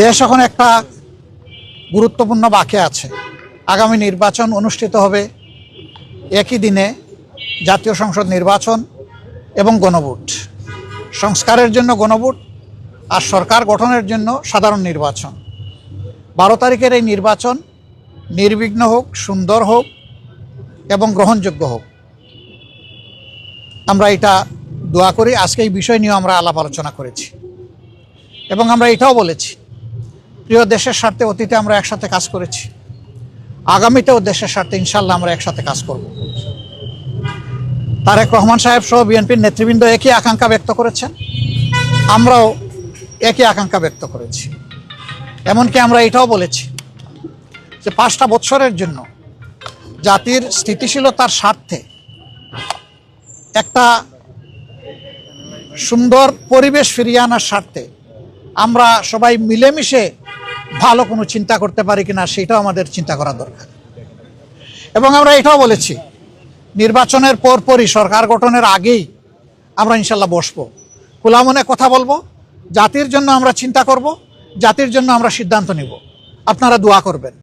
দেশ এখন একটা গুরুত্বপূর্ণ বাঁকে আছে। আগামী নির্বাচন অনুষ্ঠিত হবে একই দিনে জাতীয় সংসদ নির্বাচন এবং গণভোট। সংস্কারের জন্য গণভোট আর সরকার গঠনের জন্য সাধারণ নির্বাচন। বারো তারিখের এই নির্বাচন নির্বিঘ্ন হোক, সুন্দর হোক এবং গ্রহণযোগ্য হোক। আমরা এটা দোয়া করি, আজকে এই বিষয় নিয়েও আমরা আলাপ আলোচনা করেছি। এবং আমরা এটাও বলেছি প্রিয় দেশের স্বার্থে অতীতে আমরা একসাথে কাজ করেছি। আগামীতেও দেশের স্বার্থে ইনশাল্লাহ আমরা একসাথে কাজ করব। তারেক রহমান সাহেব সহ বিএনপির নেতৃবৃন্দ একই আকাঙ্ক্ষা ব্যক্ত করেছেন। আমরাও একই আকাঙ্ক্ষা ব্যক্ত করেছি। এমনকি আমরা এটাও বলেছি যে পাঁচটা বৎসরের জন্য জাতির স্থিতিশীলতার স্বার্থে একটা সুন্দর পরিবেশ ফিরিয়ে আনার স্বার্থে আমরা সবাই মিলেমিশে ভালো কোনো চিন্তা করতে পারি কিনা সেটাও আমাদের চিন্তা করা দরকার। এবং আমরা এটাও বলেছি, নির্বাচনের পরপরই সরকার গঠনের আগেই আমরা ইনশাল্লাহ বসবো। খোলা মনে কথা বলব, জাতির জন্য আমরা চিন্তা করব, জাতির জন্য আমরা সিদ্ধান্ত নিব। আপনারা দোয়া করবেন।